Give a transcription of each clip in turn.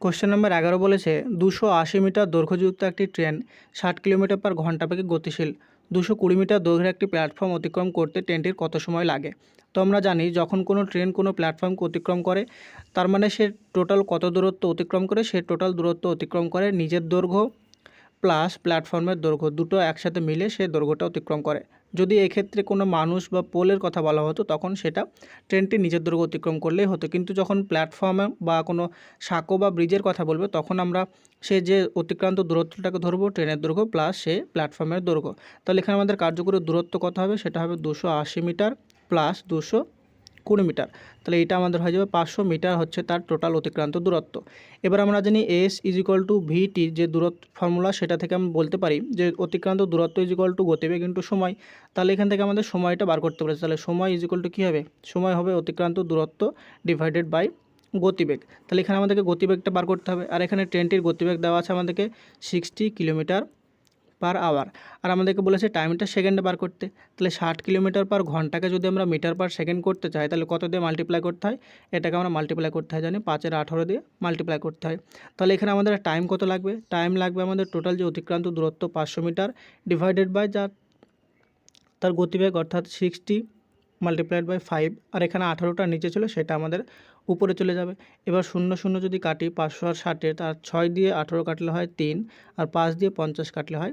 Question number এগারো বলেছে, দুশো আশি মিটার দৈর্ঘ্যযুক্ত একটি ট্রেন ষাট কিলোমিটার পার ঘণ্টা বেগে গতিশীল। দুশো কুড়ি মিটার দৈর্ঘ্যের একটি প্ল্যাটফর্ম অতিক্রম করতে ট্রেনটির কত সময় লাগে? তো আমরা জানি, যখন কোনো ট্রেন কোনো প্ল্যাটফর্মকে অতিক্রম করে, তার মানে সে টোটাল কত দূরত্ব অতিক্রম করে, সে টোটাল দূরত্ব অতিক্রম করে নিজের দৈর্ঘ্য প্লাস প্ল্যাটফর্মের দৈর্ঘ্য। দুটো একসাথে মিলে সে দৈর্ঘ্যটা অতিক্রম করে। যদি এক্ষেত্রে কোনো মানুষ বা পোলের কথা বলা হতো, তখন সেটা ট্রেনটি নিজের দৈর্ঘ্য অতিক্রম করলেই হতো। কিন্তু যখন প্ল্যাটফর্মে বা কোনো সাঁকো বা ব্রিজের কথা বলবে, তখন আমরা সে যে অতিক্রান্ত দূরত্বটাকে ধরবো, ট্রেনের দৈর্ঘ্য প্লাস সে প্ল্যাটফর্মের দৈর্ঘ্য। তাহলে এখানে আমাদের কার্যকরী দূরত্ব কত হবে? সেটা হবে দুশো আশি মিটার প্লাস দুশো কুড়ি মিটার। তাহলে এটা আমাদের হয়ে যাবে পাঁচশো মিটার হচ্ছে তার টোটাল অতিক্রান্ত দূরত্ব। এবার আমরা জানি এস ইজ ইকুয়াল টু ভিটির যে দূরত্ব ফর্মুলা সেটা থেকে আমি বলতে পারি যে অতিক্রান্ত দূরত্ব ইজ টু গতিবেগ ইন্টু সময়। তাহলে এখান থেকে আমাদের সময়টা বার করতে পারি তাহলে সময় ইজ ইকুয়াল টু কী হবে? সময় হবে অতিক্রান্ত দূরত্ব ডিভাইডেড বাই গতিবেগ। তাহলে এখানে আমাদেরকে গতিবেগটা বার করতে হবে। আর এখানে ট্রেনটির গতিবেগ দেওয়া আছে আমাদেরকে সিক্সটি কিলোমিটার পার আওয়ার আর আমাদেরকে বলেছে টাইমটা সেকেন্ডে বার করতে। তাহলে ষাট কিলোমিটার পার ঘন্টাকে যদি আমরা মিটার পার সেকেন্ড করতে চাই, তাহলে কত দিয়ে মাল্টিপ্লাই করতে হয়? এটাকে আমরা মাল্টিপ্লাই করতে হয় জানি পাঁচের আঠারো দিয়ে মাল্টিপ্লাই করতে হয়। তাহলে এখানে আমাদের টাইম কত লাগবে? টাইম লাগবে আমাদের টোটাল যে অতিক্রান্ত দূরত্ব পাঁচশো মিটার ডিভাইডেড বাই যার, তার গতিবেগ অর্থাৎ সিক্সটি মাল্টিপ্লাইড বাই ফাইভ আর এখানে আঠারোটা নিচে ছিল সেটা আমাদের উপরে চলে যাবে। এবার শূন্য শূন্য যদি কাটি, পাঁচশো আর ষাটে তার ছয় দিয়ে আঠেরো কাটলে হয় তিন, আর পাঁচ দিয়ে পঞ্চাশ কাটলে হয়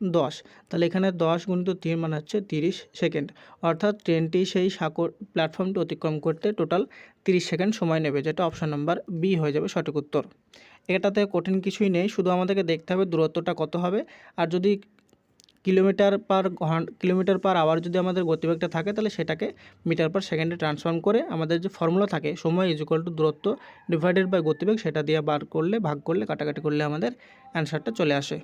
দশ। তাহলে এখানে দশ গুণিত তিন মানে হচ্ছে তিরিশ সেকেন্ড। অর্থাৎ ট্রেনটি সেই সাঁকর প্ল্যাটফর্মটি অতিক্রম করতে টোটাল তিরিশ সেকেন্ড সময় নেবে, যেটা অপশান নাম্বার বি হয়ে যাবে সঠিক উত্তর। এটাতে কঠিন কিছুই নেই, শুধু আমাদেরকে দেখতে হবে দূরত্বটা কত হবে। আর যদি kilometre per kilometre per hour যদি আমাদের গতিবেগটা থাকে, তাহলে সেটাকে মিটার পার সেকেন্ডে ট্রান্সফর্ম করে আমাদের যে ফর্মুলা থাকে, সময় ইজ ইকুয়াল টু দূরত্ব ডিভাইডেড বাই গতিবেগ, সেটা দিয়ে বার করলে, ভাগ করলে, কাটাকাটি করলে আমাদের অ্যান্সারটা চলে আসে।